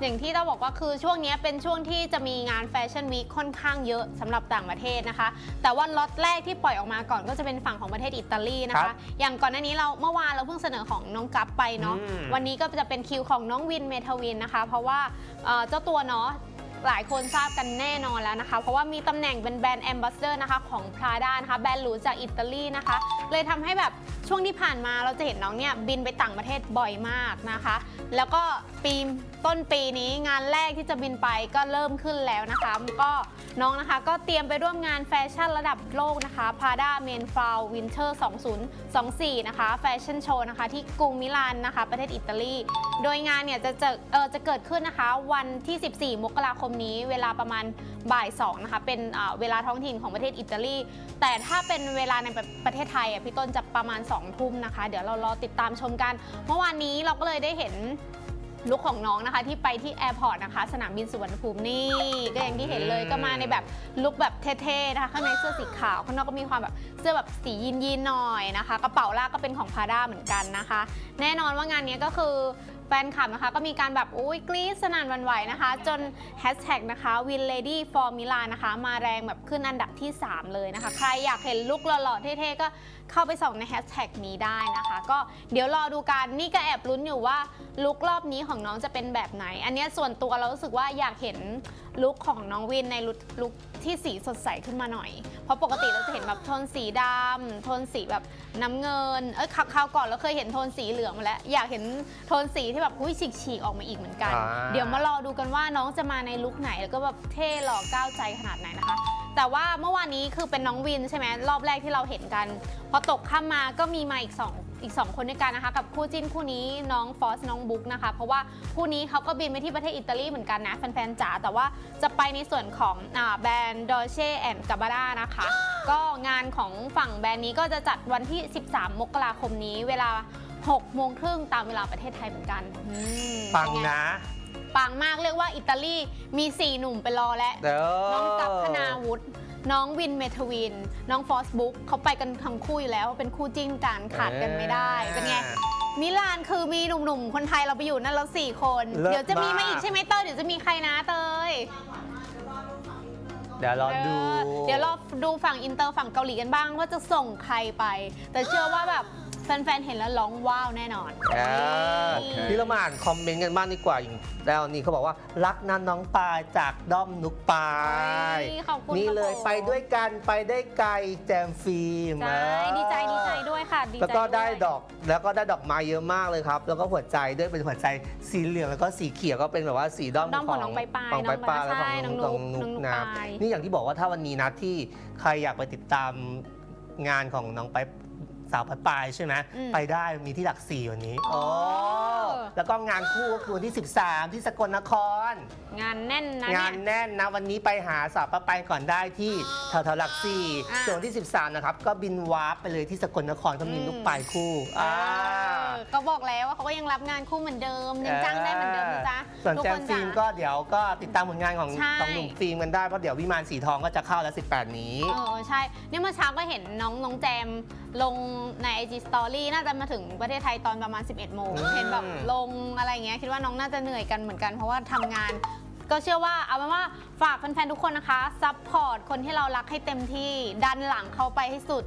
อย่างที่เราบอกว่าคือช่วงนี้เป็นช่วงที่จะมีงานแฟชั่นวีคค่อนข้างเยอะสำหรับต่างประเทศนะคะ แต่ว่าล็อตแรกที่ปล่อยออกมาก่อนก็จะเป็นฝั่งของประเทศอิตาลีนะครัคะบอย่างก่อนหน้านี้เราเมื่อวานเราเพิ่งเสนอของน้องกัฟไปเนาะอืมวันนี้ก็จะเป็นคิวของน้องวินเมทาวินนะคะ เพราะว่าเอ่อเจ้าตัวเนาะ หลายคนทราบกันแน่นอนแล้วนะคะ เพราะว่ามีตำแหน่งเป็นแบรนด์แอมบาสเดอร์นะคะของ Prada นะคะแบรนด์หรูจากอิตาลีนะคะ เลยทำให้แบบช่วงที่ผ่านมาเราจะเห็นน้องเนี่ยบินไปต่างประเทศบ่อยมากนะคะ แล้วก็ปีต้นปีนี้งานแรกที่จะบินไปก็เริ่มขึ้นแล้วนะคะก็น้องนะคะก็เตรียมไปร่วมงานแฟชั่นระดับโลกนะคะ Prada m a n f a l Winter 2024 นะคะแฟชั่นโชว์นะคะที่กรุงมิลานนะคะ ประเทศอิตาลี โดยงานเนี่ยจะจะเออจะเกิดขึ้นนะคะ วันที่ 14 มกราคมนี้เวลาประมาณบ่าย2นะคะเป็นเวลาท้องถิ่นของประเทศอิตาลี แต่ถ้าเป็นเวลาในประเทศไทยพี่ต้นจะประมาณ2ทุ่มนะคะ เดี๋ยวเรารอติดตามชมกัน เมื่อวานนี้เราก็เลยได้เห็นลุคของน้องนะคะที่ไปที่แอร์พอร์ตนะคะ สนามบินสุวรรณภูมินี่ ก็อย่างที่เห็นเลยก็มาในแบบลุคแบบเท่ๆนะคะข้างในเสื้อสีขาวข้างนอกก็มีความแบบเสื้อแบบสียีนยีนๆหน่อยนะคะ กระเป๋าลากก็เป็นของพาด้าเหมือนกันนะคะ แน่นอนว่างานนี้ก็คือ แฟนคลับนะคะ ก็มีการแบบอุ้ยกรี๊ดสนั่นวันไหวนะคะ จนแฮชแท็กนะคะ win lady for Milan นะคะ มาแรงแบบขึ้นอันดับที่ 3 เลยนะคะ ใครอยากเห็นลุคหล่อๆ เท่ๆ ก็เข้าไปส่องในแฮชแท็กนี้ได้นะคะ ก็เดี๋ยวรอดูกันนี่ก็แอบลุ้นอยู่ว่าลุครอบนี้ของน้องจะเป็นแบบไหน อันนี้ส่วนตัวเรารู้สึกว่าอยากเห็น ลุคของน้องวินในลุคลุคที่สีสดใสขึ้นมาหน่อย เพราะปกติเราจะเห็นแบบโทนสีดำโทนสีแบบน้ำเงิน เอ้ยคราวคราวก่อนเราเคยเห็นโทนสีเหลืองมาแล้ว อยากเห็นโทนสีที่แบบอุ้ยฉีกๆออกมาอีกเหมือนกัน อ่า เดี๋ยวมารอดูกันว่าน้องจะมาในลุคไหนแล้วก็แบบเท่หล่อก้าวใจขนาดไหนนะคะ แต่ว่าเมื่อวานนี้คือเป็นน้องวินใช่ไหมรอบแรกที่เราเห็นกัน พอตกค่ำมาก็มีมาอีกสอง อีกสองคนด้วยกันนะคะ กับคู่จิ้นคู่นี้น้องฟอสน้องบุ๊กนะคะ เพราะว่าคู่นี้เขาก็บินไปที่ประเทศอิตาลีเหมือนกันนะแฟนๆจ๋าแต่ว่าจะไปในส่วนของอาแบรนด์ดอเช่แอนด์กาบาร่านะคะ ก็งานของฝั่งแบรนด์นี้ก็จะจัดวันที่ 13 มกราคมนี้ เวลา6โมงครึ่งตามเวลาประเทศไทยเหมือนกันอืมปังเป็ไนะ ปังมากเรียกว่าอิตาลีมี 4 หนุ่มไปรอแล้วเด้อน้องกัปธนาวุฒิ น้องวินเมทวิน น้องฟอสบุ๊กเขาไปกันทั้งคู่อยู่แล้วเป็นคู่จิ้นกันขาดกันไม่ได้เป็นไงมิลานคือมีหนุ่มๆ คนไทยเราไปอยู่นั่นแล้วสี่คน เลิศ เดี๋ยวจะมีมาอีกมากใช่ไหมเตยเดี๋ยวจะมีใครนะเตยเดี๋ยวรอดู เออเดี๋ยวเราดูฝั่งอินเตอร์ฝั่งเกาหลีกันบ้างว่าจะส่งใครไป แต่เชื่อว่าแบบ แฟนๆ เห็นแล้วร้องว้าวแน่นอน อ่านี่พี่เรามาอ่านคอมเมนต์กันบ้างดีกว่าอย่างแล้วนี่เขาบอกว่ารักนั้นน้องปายจากด้อมนุกปายเฮ้ยขอบคุณนี่เลยครับผม ไปด้วยกันไปได้ไกลแจมฟิล์มใช่ดีใจดีใจด้วยค่ะดีใจแล้วก็ได้วย ดอกแล้วก็ได้ดอกไม้เยอะมากเลยครับ แล้วก็หัวใจด้วยเป็นหัวใจสีเหลืองแล้วก็สีเขียวก็เป็นแบบว่าสีด้อมด้อมของน้องปายปายของปายปายน้แล้อวงของใช่น้องน้องนุ๊กนุกน้องนุ๊กนะปาย นี่อย่างที่บอกว่าถ้าวันนี้นะที่ใครอยากไปติดตามงานของน้องไปาย สาวปายปายใช่ไหมอืมไปได้มีที่หลักสี่วันนี้อ๋อแล้วก็งานคู่ก็คือวันที่ 13 ที่สกลนคร งานแน่นนะงาเนี่ยนแน่นนะวันนี้ไปหาสาวปะไปก่อนได้ที่แถวแถวๆหลักสี่อ่า ส่วนที่ 13 นะครับ ก็บินวาร์ปไปเลยที่สกลนครก็มีอืมลูกปลายคู่อ่าเออก็บอกแล้วว่าเขาก็ยังรับงานคู่เหมือนเดิมยังจ้างได้เหมือนเดิมนะจ๊ะส่วนทุกแจคมนฟิล์มจ๋าก็เดี๋ยวก็ติดตามผลงานของใช่ ของหนุ่มฟิล์มกันได้ เพราะเดี๋ยววิมานสีทองก็จะเข้าแล้ว 18 นี้ เออใช่ เนี่ยเมื่อเช้าก็เห็นน้องน้องแจมลงใน IG Story น่าจะมาถึงประเทศไทยตอนประมาณ 11 โมงอืมเห็นแบบลงอะไรอย่างเงี้ยคิดว่าน้องน่าจะเหนื่อยกันเหมือนกันเพราะว่าทำงาน ก็เชื่อว่าเอาเป็นว่าฝากแฟนๆ ทุกคนนะคะซัพพอร์ตคนที่เรารักให้เต็มที่ดันหลังเขาไปให้สุด